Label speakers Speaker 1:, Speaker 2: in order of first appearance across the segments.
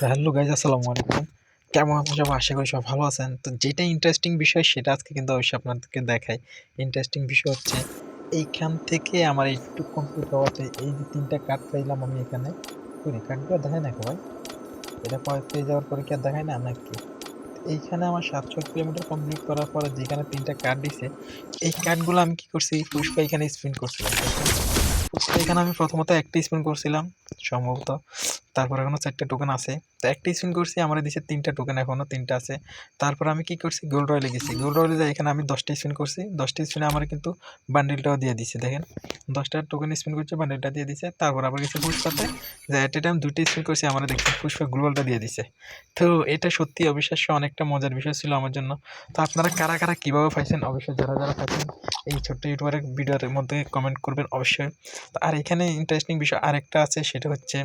Speaker 1: Hello guys আসসালামু আলাইকুম। কেমন আছেন সবাই? আশা করি সব ভালো আছেন। তো যেটা ইন্টারেস্টিং বিষয়, সেটা আজকে কিন্তু অবশ্যই আপনাদেরকে দেখাই। ইন্টারেস্টিং বিষয় হচ্ছে, এইখান থেকে আমার একটু কমপ্লিট হওয়াতে এই যে তিনটা কার্ড পাইলাম আমি এখানে। করি কার্ডগুলো দেখায় না ভাই? এটা পরে পেয়ে যাওয়ার পরে কি আর দেখায় না, নাকি? এইখানে আমার সাতশো কিলোমিটার কমপ্লিট করার পরে যেখানে তিনটা কার্ড দিছে, এই কার্ডগুলো আমি কি করছি? পুষ্পা এখানে স্পিন করছিলাম এখানে আমি প্রথমত একটা স্পিন করছিলাম, সম্ভবত। তারপর এখনও চারটে টোকেন আছে। তো একটা স্পিন করছি আমার দিছে তিনটা টোকেন এখনও তিনটা আছে। তারপর আমি কি করছি? গোল্ড রয়েলে গেছি। গোল্ড রয়েলে যাই, এখানে আমি দশটা স্পিন করছি। দশটা স্পিনে আমার কিন্তু বান্ডিলটাও দিয়ে দিছে, দেখেন। দশটা টোকেন স্পিন করছে বান্ডিলটা দিয়ে দিছে। তারপর আবার গেছে পুষ্পাতে। যে অ্যাট এ টাইম দুটো স্পিন করছি আমার দেখছি পুষ্পা গ্লোবালটা দিয়ে দিছে। তো এটা সত্যি অবিশ্বাস্য, অনেকটা মজার বিষয় ছিল আমার জন্য। তো আপনারা কারা কারা কীভাবে পাইছেন? অবশ্যই যারা যারা পাইছেন, এই ছোট্ট ইউটিউবারের ভিডিওর মধ্যে কমেন্ট করবেন অবশ্যই। আর এখানে ইন্টারেস্টিং বিষয় আরেকটা আছে, সেটা হচ্ছে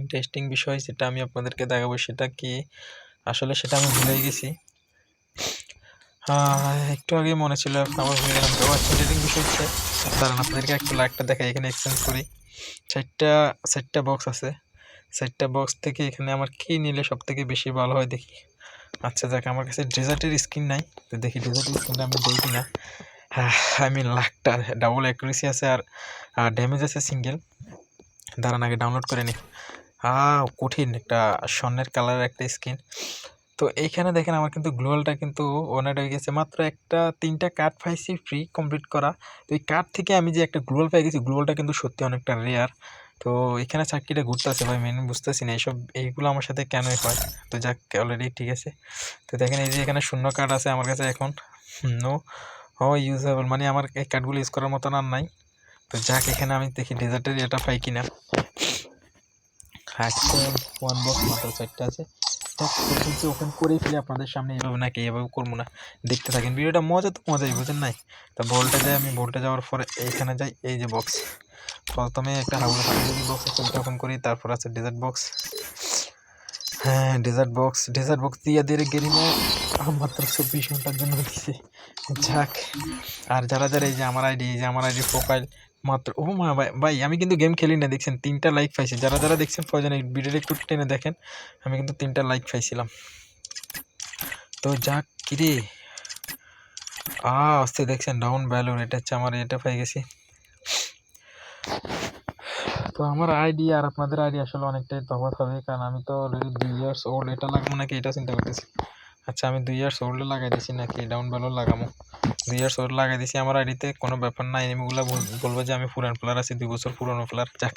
Speaker 1: ইন্টারেস্টিং বিষয় যেটা আমি আপনাদেরকে দেখাবো সেটা কি? আসলে সেটা আমি ভুলে গেছি। একটু আগে মনে ছিল আবার ভুলে গেলাম। তো ইন্টারেস্টিং বিষয় হচ্ছে, দাঁড়ান আপনাদেরকে একটু লাইকটা দেখাই, এখানে এক্সচেঞ্জ করি। চারটা চারটা বক্স আছে। চারটা বক্স থেকে এখানে আমার কি নিলে সব থেকে বেশি ভালো হয় দেখি। আচ্ছা যাক, আমার কাছে ডেজার্টের স্কিন নাই। তো দেখি ডেজার্টের স্কিনটা আমি দিই কিনা। আই মিন লাখটা ডাবল অ্যাকুরেসি আছে আর ড্যামেজ আছে সিঙ্গেল দাঁড়ান আগে ডাউনলোড করে নিই। কঠিন একটা স্বর্ণের কালারের একটা স্কিন তো এইখানে দেখেন আমার কিন্তু গ্লোয়ালটা কিন্তু ওনার হয়ে গেছে। মাত্র একটা, তিনটা কার্ড পাইছি ফ্রি কমপ্লিট করা। তো এই কার্ড থেকে আমি যে একটা গ্লোয়াল পেয়ে গেছি গ্লোয়ালটা কিন্তু সত্যি অনেকটা রেয়ার তো এখানে চাকরিটা ঘুরতে আছে ভাই মেন বুঝতেছি না এইসব, এইগুলো আমার সাথে কেনই হয়? তো যাক অলরেডি ঠিক আছে। তো দেখেন এই যে এখানে শূন্য কার্ড আছে আমার কাছে এখন। নো ও ইউজেবল মানে আমার এই কার্ডগুলো ইউজ করার মতন আর নাই। তো যাক, এখানে আমি দেখি ডেজার্টের এটা পাই কিনা। একটা ওয়ান বক্স মাত্র চারটা আছে। ওপেন করেই ফেলে আপনাদের সামনে, এভাবে নাকি এভাবে করব না। দেখতে থাকেন, ভিডিওটা মজা তো মজাই, বুঝেন নাই? তা বলটা যাই, আমি বলটা যাওয়ার পরে এইখানে যাই, এই যে বক্স প্রথমে একটা হাউস বক্স ওপেন করি, তারপর আছে ডেজার্ট বক্স হ্যাঁ ডেজার্ট বক্স ডেজার্ট বক্স দিয়ে দিয়ে গেরিমে মাত্র চব্বিশ ঘণ্টার জন্য দিছে। যাক, আর যারা যারা এই যে আমার আইডি এই যে আমার আইডি প্রোফাইল মাত্র, ও মা, ভাই ভাই, আমি কিন্তু গেম খেলি না, দেখছেন, তিনটা লাইক পাইছি। যারা যারা দেখছেন, প্রয়োজন এই ভিডিওটা একটু টেনে দেখেন, আমি কিন্তু তিনটা লাইক পাইছিলাম। তো যাক কিরে আসতে দেখছেন ডাউন ভ্যালুর এটা হচ্ছে আমার, এটা পেয়ে গেছি। তো আমার আইডি আর আপনাদের আইডি আসলে অনেকটাই তফাৎ হবে, কারণ আমি তো অলরেডি দুই ইয়ার্স ওল্ড এটা লাগাবো নাকি, এটা চিন্তা করতেছি। আচ্ছা আমি দুই ইয়ার্স ওল্ড লাগাই দিছি নাকি? ডাউন ভ্যালু লাগামো। দুই ইয়ার্স ওল্ড লাগাই দিছি, আমার আইডিতে কোনো ব্যাপার না এনিমিগুলো বলব যে আমি পুরান প্লেয়ার আছি, দুই বছর পুরনো প্লেয়ার যাক,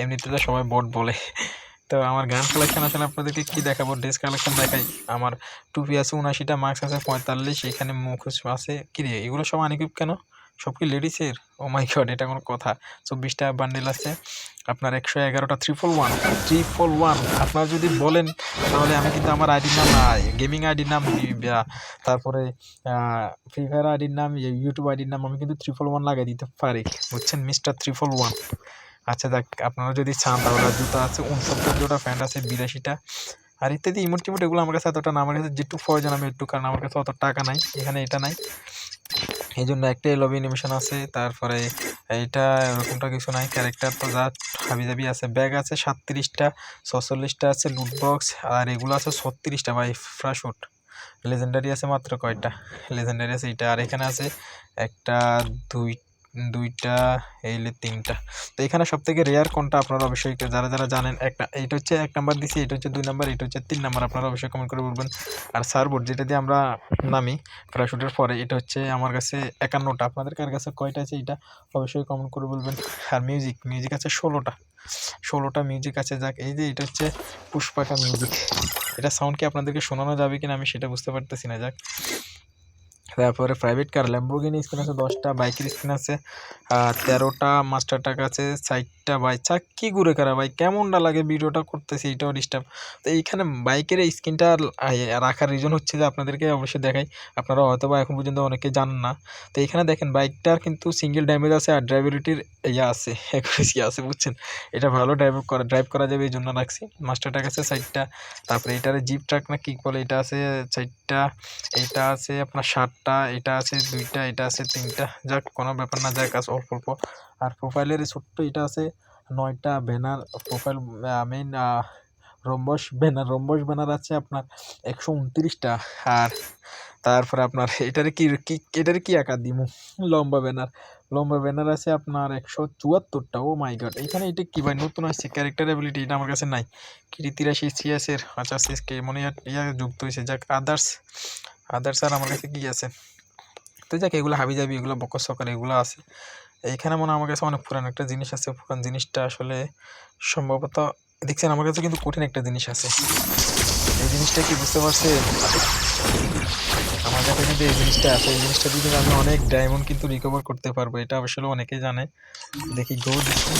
Speaker 1: এমনিতে তো সবাই বট বলে। তো আমার গান কালেকশন আসলে আপনাদেরকে কী দেখাবো? ড্রেস কালেকশন দেখাই। আমার টুপি আছে উনাশিটা মাস্ক আছে, পঁয়তাল্লিশ। এখানে মুখোশ আছে, কী রে? এগুলো সব আনিকুপ কেন? সব কি লেডিসের ও মাই গড এটা কোনো কথা। চব্বিশটা বান্ডেল আছে। আপনার একশো এগারোটা ট্রিপল ওয়ান ট্রিপল ওয়ান আপনারা যদি বলেন, তাহলে আমি কিন্তু আমার আইডির নাম গেমিং আইডির নাম তারপরে ফ্রি ফায়ার আইডির নাম ইউটিউব আইডির নাম আমি কিন্তু ট্রিপল ওয়ান লাগাই দিতে পারি। বুঝছেন মিস্টার ট্রিপল ওয়ান আচ্ছা দেখ আপনারা যদি চান, তাহলে জুতা আছে, উনসত্তর জোড়া, প্যান্ট আছে, বিরাশিটা। আর ইত্যাদি ইমোট টিমোট এগুলো আমার কাছে এতটা না, আমার কাছে যেটুকু প্রয়োজন আমি একটু, কারণ আমার কাছে অত টাকা নাই, এখানে এটা নাই। এই জন্য একটাই লবি অ্যানিমেশন আছে, তারপরে এইটা এরকমটা কিছু নাই ক্যারেক্টার তো যা হাবি দাবি আছে ব্যাগ আছে সাতত্রিশটা, ছচল্লিশটা আছে লুটবক্স আর এগুলো আছে ছত্রিশটা বাই ফ্রাশুট লেজেন্ডারি আছে মাত্র কয়টা? লেজেন্ডারি আছে এইটা, আর এখানে আছে একটা দুই দুইটা এইলে তিনটা। তো এখানে সব থেকে রেয়ার কোনটা আপনারা অবশ্যই যারা যারা জানেন, একটা, এইটা হচ্ছে এক নাম্বার দিছি এটা হচ্ছে দুই নাম্বার এটা হচ্ছে তিন নাম্বার, আপনারা অবশ্যই কমেন্ট করে বলবেন। আর সার্বোর্ড যেটা দিয়ে আমরা নামি প্যারাশুটের পরে, এটা হচ্ছে আমার কাছে একান্নটা। আপনাদের কার কাছে কয়টা আছে এটা অবশ্যই কমেন্ট করে বলবেন। আর মিউজিক মিউজিক আছে ষোলোটা। ষোলোটা মিউজিক আছে, যাক, এই যে এটা হচ্ছে পুষ্পাকা মিউজিক এটা সাউন্ড কি আপনাদেরকে শোনানো যাবে কিনা আমি সেটা বুঝতে পারতেছি না, যাক। তারপরে প্রাইভেট কার ল্যাম্বোর্গিনি স্ক্রিন আছে, দশটা বাইকের স্ক্রিন আছে তেরোটা মাস্টার টাকা আছে ষাটটা বাইক চাক কি ঘুরে কারা ভাই, কেমনটা লাগে ভিডিওটা করতেছি, এটাও ডিস্টার্ব তো এইখানে বাইকের স্ক্রিনটা রাখার রিজন হচ্ছে যে আপনাদেরকে অবশ্যই দেখাই, আপনারা হয়তো বা এখন পর্যন্ত অনেকে জানেন না। তো এইখানে দেখেন বাইকটার কিন্তু সিঙ্গেল ড্যামেজ আছে আর ড্রাইভিলিটির ইয়ে আছে একুরেসি আছে, বুঝছেন? এটা ভালো ড্রাইভ করা ড্রাইভ করা যাবে এই জন্য রাখছি। মাস্টার টাকা আছে সাইডটা তারপরে এটারে জিপ ট্রাক না কি বলে, এটা আছে চারটা, এটা আছে আপনার সাতটা এটা আছে দুইটা, এটা আছে তিনটা। যাক, কোনো ব্যাপার না, যাক আছে অল্প অল্প। আর প্রোফাইলের ছোট্ট এটা আছে নয়টা banner profile main rhombus banner rhombus banner আছে আপনার একশো উনত্রিশটা। আর তারপরে আপনার এটার কি এটারে কি আকার দিমু? লম্বা ব্যানার লম্বা ব্যানার আছে আপনার একশো চুয়াত্তরটা। ও মাই গড এখানে এটা কি ভাই? নতুন আসছে ক্যারেক্টার অ্যাবিলিটি এটা আমার কাছে নাই। কি তিরাশি সিএসের আচ্ছা সিএসকে মনে ইয়া যুক্ত হয়েছে। যাক আদার্স আদার্স আর আমার কাছে কি আছে? তো যাক, এগুলো হাবি যাবি এগুলো বকর সকর এগুলো আছে। এইখানে মনে আমার কাছে অনেক পুরান একটা জিনিস আছে। পুরান জিনিসটা আসলে সম্ভবত, দেখছেন, আমার কাছে কিন্তু কঠিন একটা জিনিস আছে। এই জিনিসটা কি বুঝতে পারছেন? আমার কাছে কিন্তু এই জিনিসটা আছে। এই জিনিসটা দিয়ে আমি অনেক ডায়মন্ড কিন্তু রিকভার করতে পারব, এটা আসলে অনেকেই জানে। দেখি গো দেখি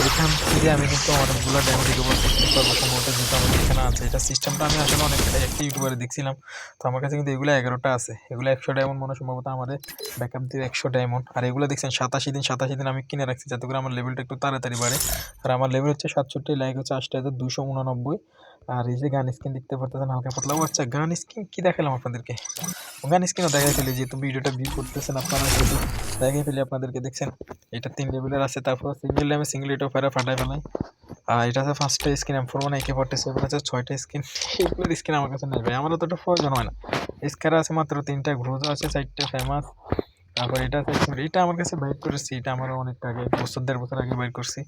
Speaker 1: এখান থেকে আমি কিন্তু অনেকগুলো ড্যামেজ রিকভার করতে পারব সম্ভবত যেহেতু আমার এখানে আছে। এটা সিস্টেমটা আমি আসলে অনেক একটা ইউটিউবারে দেখছিলাম। তো আমার কাছে কিন্তু এগুলো এগারোটা আছে। এগুলো একশো ডায়মন্ড মনে সম্ভবত আমাদের ব্যাকআপ দিয়ে একশো ডায়মন্ড আর এগুলো দেখছেন, সাতাশি দিন সাতাশি দিন আমি কিনে রাখছি, যাতে করে আমার লেভেলটা একটু তাড়াতাড়ি বাড়ে। আর আমার লেভেল হচ্ছে সাতষট্টি লাইক হচ্ছে আটটা হাজার দুশো উননব্বই। আর এই যে গান স্ক্রিন দেখতে পারতেছেন, হালকা পাতলা আচ্ছা গান স্ক্রিন কি দেখালাম আপনাদেরকে? গান স্কিনও দেখাই ফেলি, যেহেতু ভিডিওটা ভিউ করতেছেন আপনারা শুধু দেখাই ফেলি আপনাদেরকে, দেখছেন? এটা তিন লেভেলের আছে, তারপর সিঙ্গেল লেমে সিঙ্গেল এটাও ফেরা ফাটাই ফেলাই। আর এটা আছে পাঁচটা screen M four one AK forty seven আছে, ছয়টা স্ক্রিন এইগুলোর স্কিন আমার কাছে নেই ভাই, আমার তো প্রয়োজন হয় না। স্কার আছে মাত্র তিনটা গ্রোজ আছে চারটা ফেমাস তারপর এটা আছে এটা আমার কাছে বাইর করেছি, এটা আমার অনেক আগে বছর দেড় বছর আগে বাইর করছি।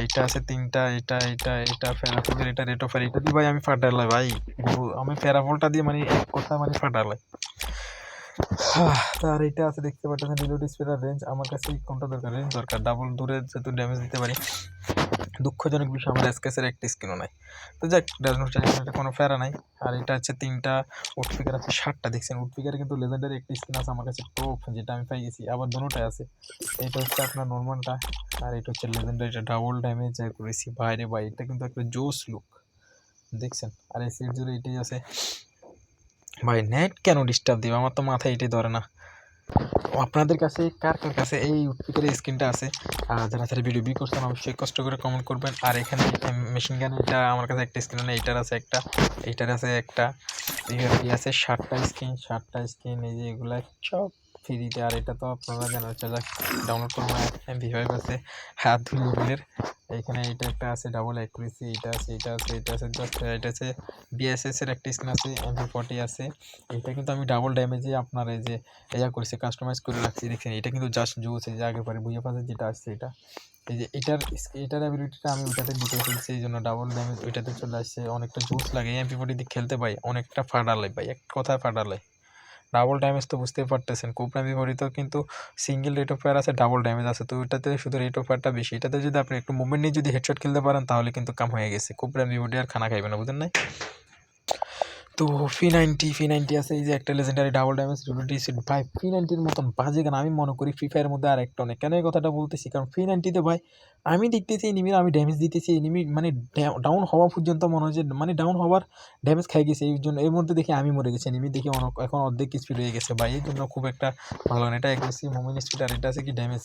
Speaker 1: এইটা আছে তিনটা এটা এটা এটা ফেরাফুলের এটা রেট অফার, এটা দিয়ে ভাই আমি ফাটালাই ভাই। আমি ফেরাফুলটা দিয়ে মানে এক কথা মানে ফাটালাই আর এটা আছে, দেখতে পাচ্ছেন স্পিডার রেঞ্জ আমার কাছে কোনটা দরকার? রেঞ্জ দরকার। ডাবল দূরে যেহেতু ড্যামেজ দিতে পারি। দুঃখজনক বিষয় আমার এসকেসের একটা স্কিনও নাই। তো যাক ডাজনোট কোনো ফেরা নাই। আর এটা হচ্ছে তিনটা উডপিকার আছে ষাটটা দেখছেন। উডপিকারে কিন্তু লেজেন্ডারি একটি স্কিন আছে আমার কাছে টপ যেটা আমি পাই গেছি। আবার দুটোটাই আছে। এটা হচ্ছে আপনার নর্মালটা আর এটা হচ্ছে লেজেন্ডারিটা ডাবল ড্যামেজ করেছি বাইরে বাই এটা কিন্তু একটা জোস লুক দেখছেন? আর এই সিট জুড়ে এটাই আছে। ভাই নেট কেন ডিস্টার্ব দিবে? আমার তো মাথায় এটাই ধরে না। আপনাদের কাছে কার কার কাছে এই উৎপিকের স্ক্রিনটা আছে? যারা যারা ভিডিও বি করছেন, অবশ্যই কষ্ট করে কমেন্ট করবেন। আর এখানে মেশিন গান এটা আমার কাছে একটা স্ক্রিন নেই এইটার আছে একটা, এইটার আছে একটা আছে সাতটা স্ক্রিন সাতটা স্ক্রিন এই যে এগুলা সব ফ্রিতে, আর এটা তো আপনারা জানেন, হচ্ছে ডাউনলোড করব এমপি ফাইভ আছে হাত লেভেলের এখানে এটা একটা আছে ডাবল অ্যাকুরেসি এটা আছে এটা আছে এটা আছে জাস্ট এটা আছে বিএসএস এর একটা স্ক্রিন আছে এমপি ফর্টি আছে। এটা কিন্তু আমি ডাবল ড্যামেজে আপনার এই যে ইয়া করেছি কাস্টমাইজ করে রাখছি, দেখছেন? এটা কিন্তু জাস্ট জুস এই যে আগের পরে বুঝে পাশে যেটা আসছে এটা। এই যে এটার এটার অ্যাবিলিটিটা আমি ওইটাতে ঢুকে ফেলছি এই জন্য ডাবল ড্যামেজ ওইটাতে চলে আসছে। অনেকটা জুস লাগে এমপি ফোর্টি দিয়ে খেলতে পাই অনেকটা ফাটালে পাই এক কথায় ফাটালে ডাবল ড্যামেজ তো বুঝতেই পারতেছেন। এমপি তো কিন্তু সিঙ্গেল রেট অফ ফায়ার আছে ডাবল ড্যামেজ আছে। তো ওইটাতে শুধু রেট অফ ফায়ারটা বেশি। এটাতে যদি আপনি একটু মুভমেন্ট নিয়ে যদি হেডশট খেলতে পারেন, তাহলে কিন্তু কাম হয়ে গেছে। কোপ মেমোরি আর খানা খাইবে না বুঝলেন নাই? তো ফি নাইনটি ফি নাইনটি আছে, এই যে একটা লেজেন্ডারি ডাবল ড্যামেজ রিলোডি ভাই ফি নাইনটির মতন বাজে গান, আমি মনে করি ফ্রি ফায়ারের মধ্যে আর একটা অনেক। কেন এই কথাটা বলতেছি? কারণ ফি নাইনটিতে ভাই, আমি দেখতেছি এনিমির আমি ড্যামেজ দিতেছি এনিমি মানে ডাউন হওয়া পর্যন্ত মনে হয় যে মানে ডাউন হওয়ার ড্যামেজ খাই গেছে। এই জন্য, এর মধ্যে দেখি আমি মরে গেছি এনিমি দেখি অনেক, এখন অর্ধেক স্পিড হয়ে গেছে। ভাই, এই জন্য খুব একটা ভালো না। এটা এগ্রেসিভ মোমেন্ট স্পিড আর এটা আছে কি ড্যামেজ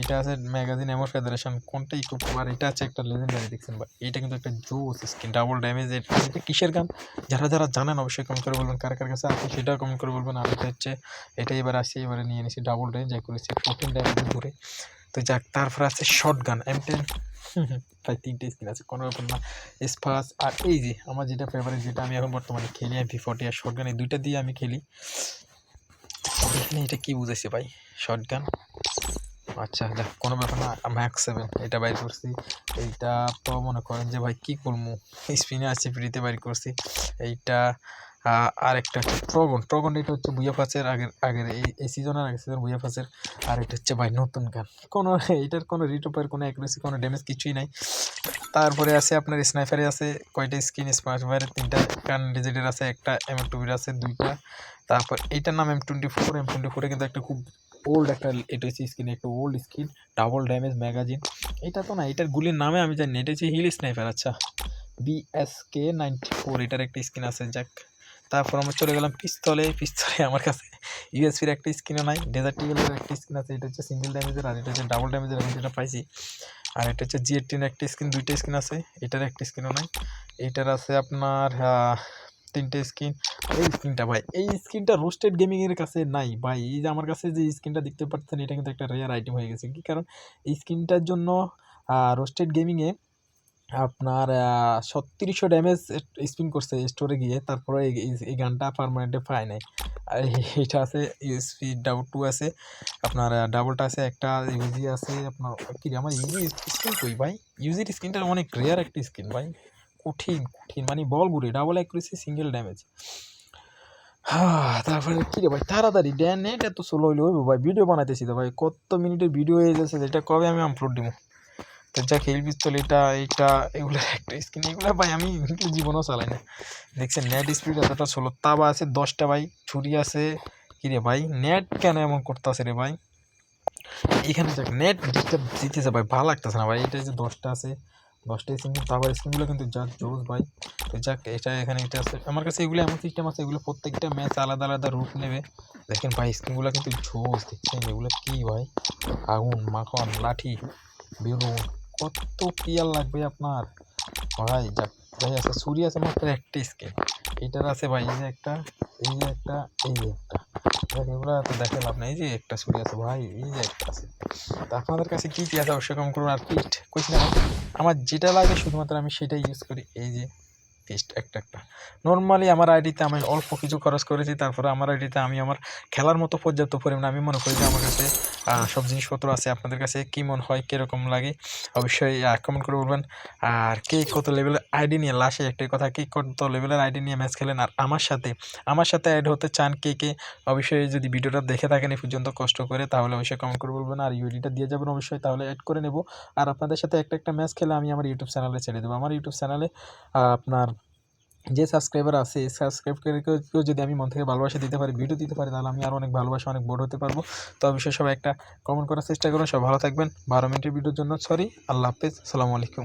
Speaker 1: এটা আছে ম্যাগাজিন এমো ফেডারেশন কোনটা একটু আর এটা আছে একটা লেজেন্ডারি দেখছেন বা এটা কিন্তু একটা জোস স্কিন ডাবল ড্যামেজ এটা কিসের গান? যারা যারা জানেন অবশ্যই কমেন্ট করে বলবেন, কার কার কাছে আছে সেটাও কমেন্ট করে বলবেন, আর এটা হচ্ছে, এটা এবার আসছে, এবারে নিয়ে নিছি ডাবল ড্যামেজ যাই করেছি ফোরটিন ড্যামেজ ধরে তো যাক, তারপর আছে শর্ট গান এম টেন প্রায় তিনটে স্কিন আছে, কোনো ব্যাপার না। স্পাস আর এই যে, আমার যেটা ফেভারিট যেটা আমি এখন বর্তমানে খেলি এম ভি ফোর্টি আর শর্ট গান এই দুইটা দিয়ে আমি খেলি। এখানে এটা কী বুঝেছে ভাই? শর্ট গান আচ্ছা দেখ, কোনো ব্যাপার না ম্যাক্স সেভেন এটা বাইর করছি। এইটা তো মনে করেন যে, ভাই, কী করব স্পিনে আছে ফ্রিতে বাইর করছি। এইটা আর একটা হচ্ছে ট্রগন ট্রগন এটা হচ্ছে বুয়া ফাঁসের আগের আগের, এই এই সিজনের আগের সিজন বুয়া ফাঁসের আর এটা হচ্ছে, ভাই, নতুন গান। কোনো, এইটার কোনো রিটোপের কোনো অ্যাকুরেসি কোনো ড্যামেজ কিছুই নাই। তারপরে আছে আপনার স্নাইফারে আছে, কয়টা স্কিন স্নাইফারের তিনটা গান ডিজিটের আছে, একটা এম টুবির আছে, দুইটা। তারপর, এইটার নাম M twenty four M twenty ফোরে কিন্তু একটা খুব ওল্ড একটা এটা হচ্ছে স্কিন একটা old skin double damage magazine এটা তো না, এটার গুলির নামে আমি জানি এটা হচ্ছে হিল স্নাইপার আচ্ছা। বিএসকে নাইনটি ফোর এটার একটা স্কিন আছে, যাক। তারপর আমরা চলে গেলাম পিস্তলে পিস্তলে আমার কাছে ইউএসপির একটা স্কিনও নাই ডেজার্ট টিগেলের একটা স্কিন আছে, এটা হচ্ছে সিঙ্গেল ড্যামেজের আর এটা হচ্ছে ডাবল ড্যামেজের আমি যেটা পাইছি। আর এটা হচ্ছে জিএটির একটা স্কিন দুইটা স্কিন আছে, এটার একটা স্কিনও নাই। এটার আছে আপনার তিনটে স্কিন। এই স্কিনটা ভাই, এই স্কিনটা রোস্টেড গেমিংয়ের কাছে নাই। ভাই, এই যে আমার কাছে যে স্কিনটা দেখতে পাচ্ছেন, এটা কিন্তু একটা রেয়ার আইটেম হয়ে গেছে। কি কারণ, এই স্কিনটার জন্য রোস্টেড গেমিংয়ে আপনার ছত্রিশশো ড্যামেজ স্পিন করছে স্টোরে গিয়ে। তারপরে এই- গানটা পারমানেন্টে পায় নাই। আর এইটা আছে ইউএসপি ডাবল টু আছে। আপনার ডাবলটা আছে একটা ইউজি আছে। আপনার, কি আমার ইউজি স্কিন কই ভাই? ইউজির স্কিনটা অনেক রেয়ার একটা স্কিন ভাই। কঠিন কঠিন। মানে বল ঘুরে ডাবল অ্যাকুরেসি সিঙ্গেল ড্যামেজ হ্যাঁ তারপরে কি রে ভাই, তাড়াতাড়ি ড্যান নেট এত স্লো হইল হইবো ভাই ভিডিও বানাইতেছি তো ভাই। কত মিনিটের ভিডিও হয়ে যাচ্ছে এটা কবে আমি আপলোড দিব তো যা খেল পিস্তল এটা এইটা এগুলো একটা স্ক্রিন এগুলো ভাই আমি জীবনও চালাই না। দেখছেন নেট স্পিড এতটা ষোলো তাবা আছে দশটা ভাই, ছুরি আছে। কি রে ভাই নেট কেন এমন করতেছে রে ভাই? এখানে দেখ নেট দিতেছে ভাই, ভালো লাগতেছে না ভাই, এটা যে দশটা আছে। দশটা স্কিন কিন্তু তারপর স্কিনগুলো কিন্তু যা জোস ভাই। তো যাক, এটা এখানে এটা আছে। আমার কাছে এগুলো এমন সিস্টেম আছে, এগুলো প্রত্যেকটা ম্যাচ আলাদা আলাদা রূপ নেবে। দেখেন ভাই স্কিনগুলো কিন্তু জোস দেখছেন? এগুলো কী ভাই? আগুন, মাখন, লাঠি, বেলুন, কত পিয়ার লাগবে আপনার? ভাই, যাক, ভাই, আছে, ছুরি আছে মাত্র একটা স্কিন এটার আছে ভাই, এই যে একটা, এই যে একটা, এই যে একটা। এগুলো তো দেখে লাভ নেই যে একটা ছুরি আছে, ভাই, এই যে একটা আছে। তো আপনাদের কাছে কী কী আছে? অবশ্যই কম করুন। আর কইছি না আমার যেটা লাগে শুধুমাত্র আমি সেটাই ইউজ করি। এই যে পিস্ট একটা একটা। নর্মালি আমার আইডিতে আমি অল্প কিছু খরচ করেছি, তারপরে আমার আইডিতে আমি আমার খেলার মতো পর্যাপ্ত পরিমাণে আমি মনে করি যে আমার কাছে সব জিনিসপত্র আছে। আপনাদের কাছে কী মনে হয়, কীরকম লাগে, অবশ্যই কমেন্ট করে বলবেন। আর কে কত লেভেলের আইডি নিয়ে লাস্টে একটাই কথা, কে কত লেভেলের আইডি নিয়ে ম্যাচ খেলেন? আর আমার সাথে আমার সাথে অ্যাড হতে চান কে কে? অবশ্যই যদি ভিডিওটা দেখে থাকেন, এই পর্যন্ত কষ্ট করে, তাহলে অবশ্যই কমেন্ট করে বলবেন। আর ইউডিটা দিয়ে যাবেন অবশ্যই, তাহলে অ্যাড করে নেব। আর আপনাদের সাথে একটা একটা ম্যাচ খেলে আমি আমার ইউটিউব চ্যানেলে ছেড়ে দেবো। আমার ইউটিউব চ্যানেলে আপনার যে সাবস্ক্রাইবার আছে, এই সাবস্ক্রাইব করে কেউ যদি আমি মন থেকে ভালোবাসা দিতে পারি ভিডিও দিতে পারি, তাহলে আমি আরও অনেক ভালোবাসা, অনেক বড় হতে পারব। তো অবশ্যই সবাই একটা কমেন্ট করার চেষ্টা করুন। সব ভালো থাকবেন। বারো মিনিটের ভিডিওর জন্য। সরি আল্লাহ হাফেজ। আসসালামু আলাইকুম।